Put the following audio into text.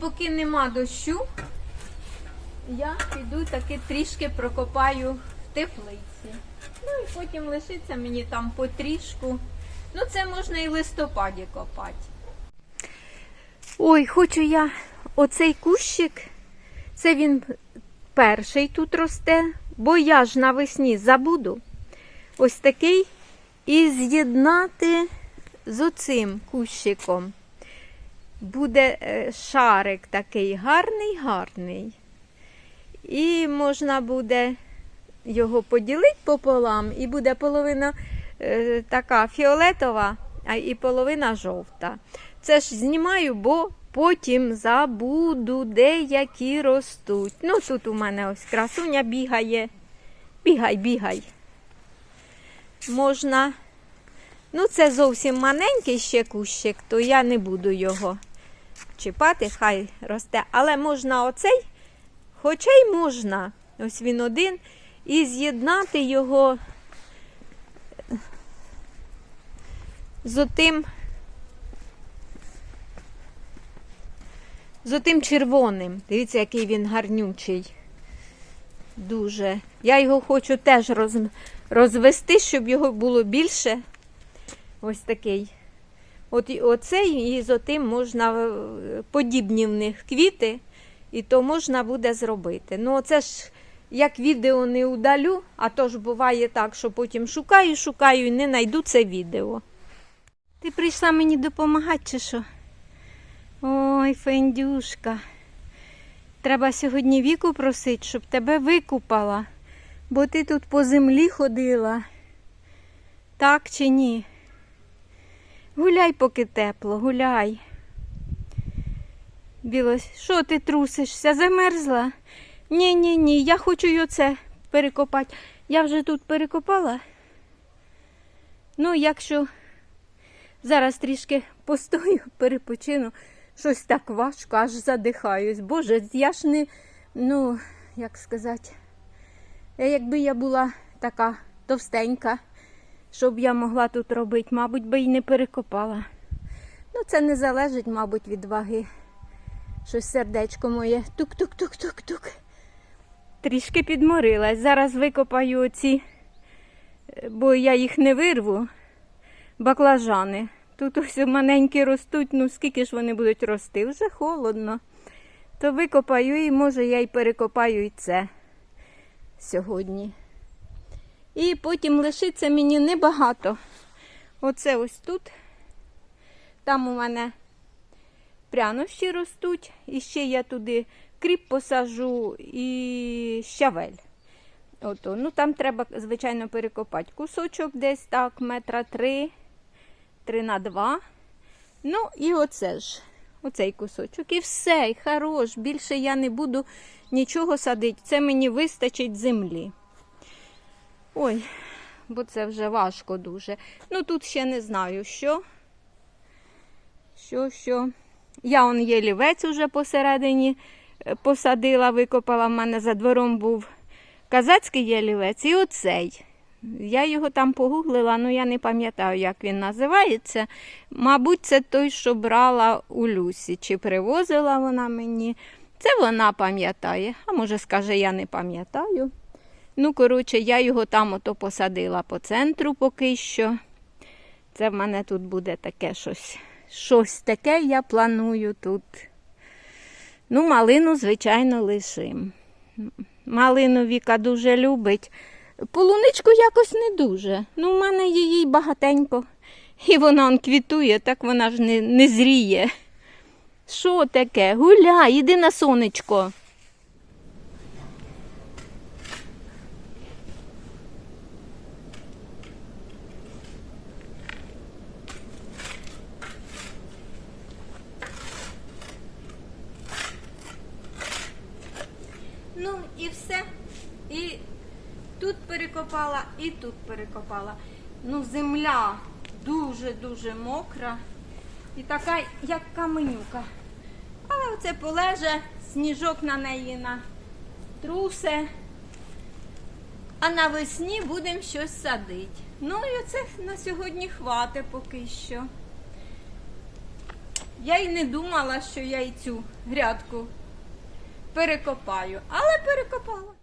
Поки нема дощу, я піду таки трішки прокопаю в теплиці. Ну і потім лишиться мені там потрішку. Ну, це можна і в листопаді копати. Ой, хочу я оцей кущик, це він перший тут росте, бо я ж навесні забуду ось такий і з'єднати з оцим кущиком. Буде е, шарик такий гарний, гарний. І можна буде його поділити пополам, і буде половина е, така фіолетова, а і половина жовта. Це ж знімаю, бо потім забуду, де які ростуть. Ну, тут у мене ось красуня бігає. Бігай, бігай. Можна. Ну, це зовсім маленький ще кущик, то я не буду його чіпати, хай росте. Але можна оцей, хоча й можна, ось він один, і з'єднати його з отим, з отим червоним. Дивіться, який він гарнючий. Дуже. Я його хочу теж роз, розвести, щоб його було більше. Ось такий. От і оцей і з отим можна е, подібні в них квіти, і то можна буде зробити. Ну, оце ж як відео не удалю, а то ж буває так, що потім шукаю, шукаю і не знайду це відео. Ти прийшла мені допомагати, чи що? Ой, Фендюшка. Треба сьогодні віку просити, щоб тебе викупала, бо ти тут по землі ходила. Так чи ні? Гуляй, поки тепло, гуляй. Білось, що ти трусишся? Замерзла? Ні, ні, ні, я хочу й оце перекопати. Я вже тут перекопала. Ну, якщо зараз трішки постою, перепочину, щось так важко, аж задихаюсь. Боже, я ж не, ну, як сказати, якби я була така товстенька щоб я могла тут робити, мабуть, би і не перекопала. Ну, це не залежить, мабуть, від ваги. Щось сердечко моє тук-тук-тук-тук-тук. Трішки підморилась. Зараз викопаю оці, е, бо я їх не вирву, баклажани. Тут ось маленькі ростуть, ну скільки ж вони будуть рости, вже холодно. То викопаю і може я й перекопаю і це сьогодні. І потім лишиться мені небагато. Оце ось тут. Там у мене прянощі ростуть. І ще я туди кріп посажу і щавель. Ото. Ну Там треба, звичайно, перекопати кусочок десь так, метра три, три на два. Ну і оце ж, оцей кусочок. І все, і хорош. Більше я не буду нічого садити. Це мені вистачить землі. Ой, бо це вже важко дуже. Ну тут ще не знаю, що. Що, що. Я он є лівець уже посередині е, посадила, викопала. В мене за двором був казацький ялівець і оцей. Я його там погуглила, але я не пам'ятаю, як він називається. Мабуть, це той, що брала у Люсі. Чи привозила вона мені. Це вона пам'ятає. А може, скаже, я не пам'ятаю. Ну, коротше, я його там ото посадила по центру поки що. Це в мене тут буде таке щось. Щось таке я планую тут. Ну, малину, звичайно, лишим. Малину Віка дуже любить. Полуничку якось не дуже. Ну, в мене її багатенько. І вона он квітує, так вона ж не, не зріє. Що таке? Гуляй, іди на сонечко. Ну і все. І тут перекопала, і тут перекопала. Ну, земля дуже-дуже мокра і така, як каменюка. Але оце полеже, сніжок на неї на трусе. А навесні будемо щось садити. Ну і оце на сьогодні хватить поки що. Я й не думала, що я і цю грядку перекопаю, але перекопала.